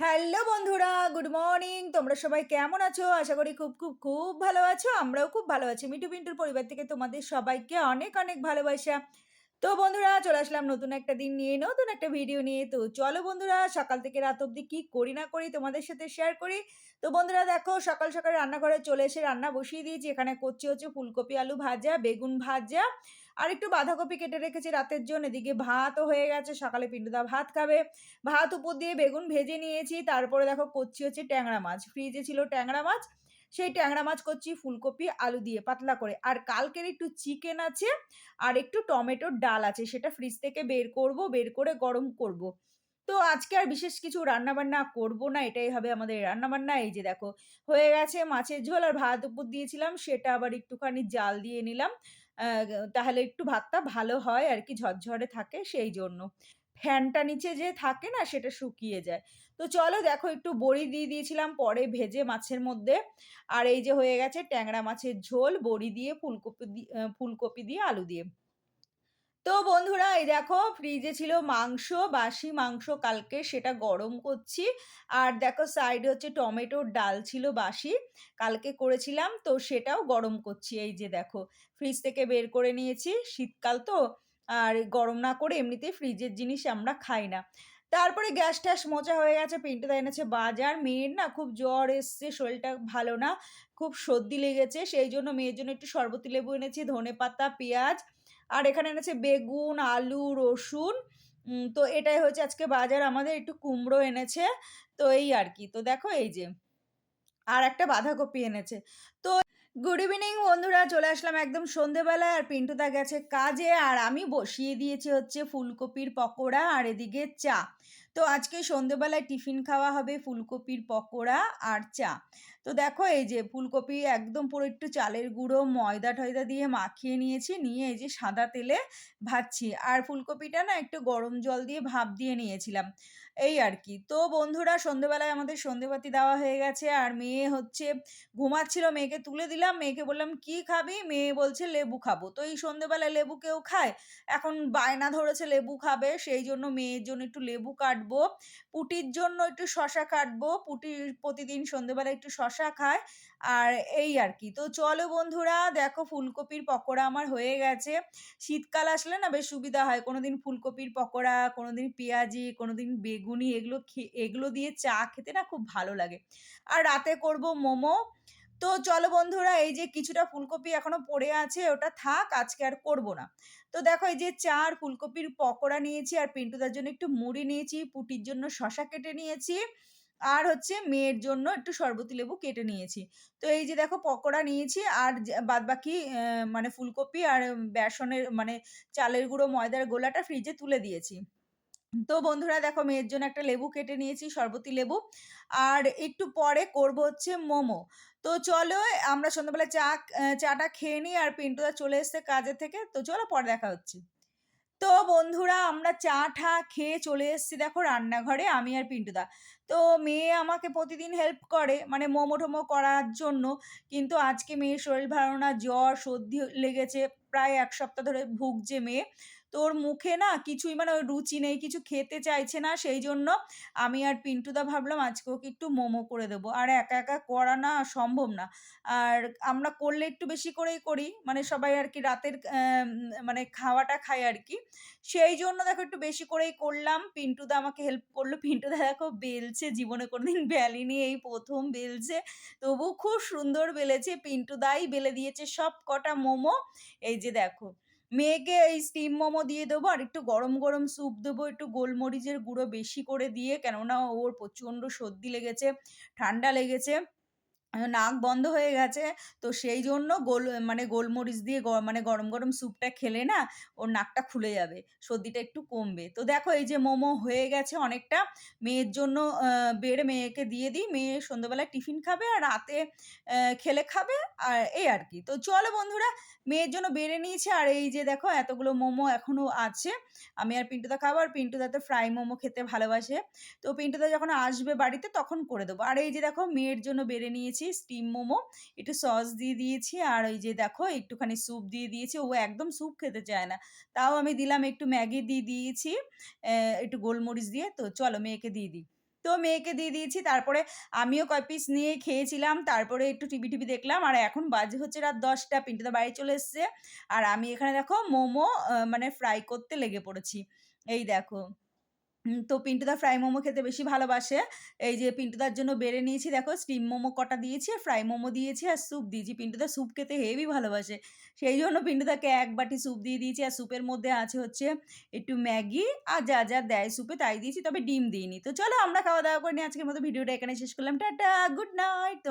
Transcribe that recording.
Hello বন্ধুরা, good morning. তোমরা সবাই কেমন আছো? আশা করি খুব খুব খুব ভালো আছো। আমরাও খুব ভালো আছি। মিঠু পিন্টুর পরিবার থেকে তোমাদের সবাইকে অনেক অনেক ভালোবাসা। তো বন্ধুরা, চলে আসলাম নতুন একটা দিন নিয়ে, নতুন একটা ভিডিও নিয়ে। তো চলো বন্ধুরা, সকাল থেকে রাত অবধি কী করি না করি তোমাদের সাথে শেয়ার করি। তো বন্ধুরা, দেখো সকাল সকাল রান্নাঘরে চলে এসে রান্না বসিয়ে দিয়েছি। এখানে করছি হচ্ছে ফুলকপি, আলু ভাজা, বেগুন ভাজা। আর একটু বাঁধাকপি কেটে রেখেছি রাতের জন্য। এদিকে ভাতও হয়ে গেছে, সকালে পিন্টুদা ভাত খাবে। ভাত উপর দিয়ে বেগুন ভেজে নিয়েছি, তারপরে দেখো করছি হচ্ছে ট্যাংরা মাছ। ফ্রিজে ছিল ট্যাংরা মাছ, সেই ট্যাংরা মাছ করছি ফুলকপি, আলু দিয়ে পাতলা করে। আর কালকের একটু চিকেন আছে আর একটু টমেটোর ডাল আছে, সেটা ফ্রিজ থেকে বের করব, বের করে গরম করব। তো আজকে আর বিশেষ কিছু রান্নাবান্না করব না, এটাই হবে আমাদের রান্নাবান্না। এই যে দেখো, হয়ে গেছে মাছের ঝোল আর ভাত উপর দিয়েছিলাম, সেটা আবার একটুখানি জাল দিয়ে নিলাম। তাহলে একটু ভাতটা ভালো হয় আর কি, ঝরঝরে থাকে সেই জন্য। ফ্যানটা নিচে যে থাকে না, সেটা শুকিয়ে যায়। তো চলো দেখো, একটু বড়ি দিয়ে দিয়েছিলাম, পরে ভেজে মাছের মধ্যে। আর এই যে হয়ে গেছে ট্যাংরা মাছের ঝোল, বড়ি দিয়ে ফুলকপি ফুলকপি দিয়ে আলু দিয়ে। তো বন্ধুরা, এই দেখো ফ্রিজে ছিল মাংস, বাসি মাংস কালকে সেটা গরম করছি। আর দেখো সাইডে হচ্ছে টমেটোর ডাল ছিল বাসি, কালকে করেছিলাম তো সেটাও গরম করছি। এই যে দেখো ফ্রিজ থেকে বের করে নিয়েছি, শীতকাল তো, আর গরম না করে এমনিতেই ফ্রিজের জিনিস আমরা খাই না। তারপরে গ্যাস ট্যাস মোচা হয়ে গেছে পিন্টুদা এনেছে বাজার। মেয়ের না খুব জ্বর এসছে, শরীরটা ভালো না, খুব সর্দি লেগেছে, সেই জন্য মেয়ের জন্য একটু শরবতি লেবু এনেছি ধনে পাতা পেঁয়াজ আর এখানে এনেছে বেগুন, আলু, রসুন। তো এটাই হচ্ছে আজকে বাজার। আমাদের একটু কুমড়ো এনেছে। তো এই আর কি। তো দেখো এই যে, আর একটা বাঁধাকপি এনেছে। তো গুড ইভিনিং বন্ধুরা, চলে আসলাম একদম সন্ধেবেলায় আর পিন্টুদা গেছে কাজে। আর আমি বসিয়ে দিয়েছি হচ্ছে ফুলকপির পকোড়া আর এদিকে চা। তো আজকে সন্ধেবেলায় টিফিন খাওয়া হবে ফুলকপির পকোড়া আর চা। তো দেখো এই যে ফুলকপি একদম পুরো একটু চালের গুঁড়ো, ময়দা টয়দা দিয়ে মাখিয়ে নিয়েছি, নিয়ে এই যে সাদা তেলে ভাজছি। আর ফুলকপিটা না একটু গরম জল দিয়ে ভাপ দিয়ে নিয়েছিলাম। এই আর কি। তো বন্ধুরা, সন্ধেবেলায় আমাদের সন্ধেবাতি দেওয়া হয়ে গেছে। আর মেয়ে হচ্ছে ঘুমাচ্ছিল, মেয়েকে তুলে দিলাম। মেয়েকে বললাম, কি খাবি? মেয়ে বলছে, লেবু খাব। তো এই সন্ধেবেলায় লেবু কেউ খায়? এখন বায়না ধরেছে লেবু খাবে, সেই জন্য মেয়ের জন্য একটু লেবু কাটবো। পুটির জন্য একটু শশা কাটবো। পুটি প্রতিদিন সন্ধেবেলা একটু শশা খায়। আর এই আর কি তো চলো বন্ধুরা, দেখো ফুলকপির পকোড়া আমার হয়ে গেছে। শীতকাল আসলে না বেশ সুবিধা হয়। কোনোদিন ফুলকপির পকোড়া, কোনোদিন পেঁয়াজি, কোনোদিন বেগুনি এগুলো এগুলো দিয়ে চা খেতে না খুব ভালো লাগে। আর রাতে করব মোমো। তো চলো বন্ধুরা, এই যে কিছুটা ফুলকপি এখনও পড়ে আছে, ওটা থাক, আজকে আর করব না। তো দেখো এই যে চার ফুলকপির পকোড়া নিয়েছি, আর পিন্টুদার জন্য একটু মুড়ি নিয়েছি, পুটির জন্য শশা কেটে নিয়েছি। আর হচ্ছে মেয়ের জন্য একটু শরবতি লেবু কেটে নিয়েছি। তো এই যে দেখো পকোড়া নিয়েছি আর বাদ বাকি মানে ফুলকপি আর বেসনের মানে চালের গুঁড়ো, ময়দার গোলাটা ফ্রিজে তুলে দিয়েছি। তো বন্ধুরা দেখো মেয়ের জন্য একটা লেবু কেটে নিয়েছি, শরবতি লেবু। আর একটু পরে করব হচ্ছে মোমো। তো চলো, আমরা সন্ধ্যাবেলা চা চাটা খেয়ে নিই আর পিন্টুদা চলে এসছে কাজে থেকে। তো চলো পরে দেখা হচ্ছে। তো বন্ধুরা আমরা চা ঠা খেয়ে চলে এসেছি দেখো রান্নাঘরে, আমি আর পিন্টুদা। তো মেয়ে আমাকে প্রতিদিন হেল্প করে মানে মোমো টোমো করার জন্য। কিন্তু আজকে মেয়ের শরীর ভালো না, জ্বর, সর্দি লেগেছে, প্রায় এক সপ্তাহ ধরে ভুগছে মেয়ে। তোর মুখে না কিছুই মানে ওর রুচি নেই, কিছু খেতে চাইছে না, সেই জন্য আমি আর পিন্টুদা ভাবলাম আজকে ওকে একটু মোমো করে দেবো। আর একা একা করা না সম্ভব না। আর আমরা করলে একটু বেশি করেই করি মানে সবাই আর কি রাতের মানে খাওয়াটা খাই আর কি। সেই জন্য দেখো একটু বেশি করেই করলাম। পিন্টুদা আমাকে হেল্প করল। পিন্টুদা দেখো বেলছে, জীবনে কোনোদিন বেলেনি এই প্রথম বেলছে। তবু খুব সুন্দর বেলেছে। পিন্টুদাই বেলে দিয়েছে সব কটা মোমো। এই যে দেখো মেয়েকে এই স্টিম মোমো দিয়ে দেবো আর একটু গরম গরম স্যুপ দেবো, একটু গোলমরিচের গুঁড়ো বেশি করে দিয়ে, কেননা ওর প্রচণ্ড সর্দি লেগেছে, ঠান্ডা লেগেছে। নাক বন্ধ হয়ে গেছে তো সেই জন্য গোল মানে গোলমরিচ দিয়ে মানে গরম, গরম স্যুপটা খেলে না ওর নাকটা খুলে যাবে। সর্দিটা একটু কমবে। তো দেখো এই যে মোমো হয়ে গেছে অনেকটা। মেয়ের জন্য বেড়ে মেয়েকে দিয়ে দিই। মেয়ে সন্ধ্যাবেলায় টিফিন খাবে আর রাতে খেলে খাবে আর এই আর কি। তো চলো বন্ধুরা মেয়ের জন্য বেড়ে নিয়েছে আর এই যে দেখো এতগুলো মোমো এখনও আছে। আমি আর পিন্টুদা খাব আর পিন্টুদা তো ফ্রাই মোমো খেতে ভালোবাসে। তো পিন্টুদা যখন আসবে বাড়িতে তখন করে দেবো। আর এই যে দেখো মেয়ের জন্য বেড়ে নিয়েছি স্টিম মোমো। একটু সস দিয়ে দিয়েছি, আর ওই যে দেখো, একটুখানি স্যুপ দিয়ে দিয়েছি। ও একদম স্যুপ খেতে চায় না। তাও আমি দিলাম একটু ম্যাগি দিয়ে দিয়েছি। একটু গোলমরিচ দিয়ে। তো চলো মেয়েকে দিয়ে দিই। তো মেয়েকে দিয়ে দিয়েছি, তারপরে আমিও কয় পিস নিয়ে খেয়েছিলাম তারপরে একটু টিভি টিভি দেখলাম, আর এখন বাজে হচ্ছে রাত দশটা পিন্টুদা বাড়ি চলে এসছে আর আমি এখানে দেখো মোমো মানে ফ্রাই করতে লেগে পড়েছি এই দেখো তো পিন্টুদা ফ্রাই মোমো খেতে বেশি ভালোবাসে। এই যে পিন্টুদার জন্য বেড়ে নিয়েছি, দেখো স্টিম মোমো কটা দিয়েছি, আর ফ্রাই মোমো দিয়েছি, আর স্যুপ দিয়েছি। পিন্টুদা স্যুপ খেতে হেভি ভালোবাসে। সেই জন্য পিন্টুদাকে এক বাটি স্যুপ দিয়ে দিয়েছি, আর স্যুপের মধ্যে আছে হচ্ছে একটু ম্যাগি, আর যা যা দেয় স্যুপে তাই দিয়েছি, তবে ডিম দিইনি। তো চলো আমরা খাওয়া দাওয়া করে নিই, আজকের মতো ভিডিওটা এখানে শেষ করলাম। Tata good night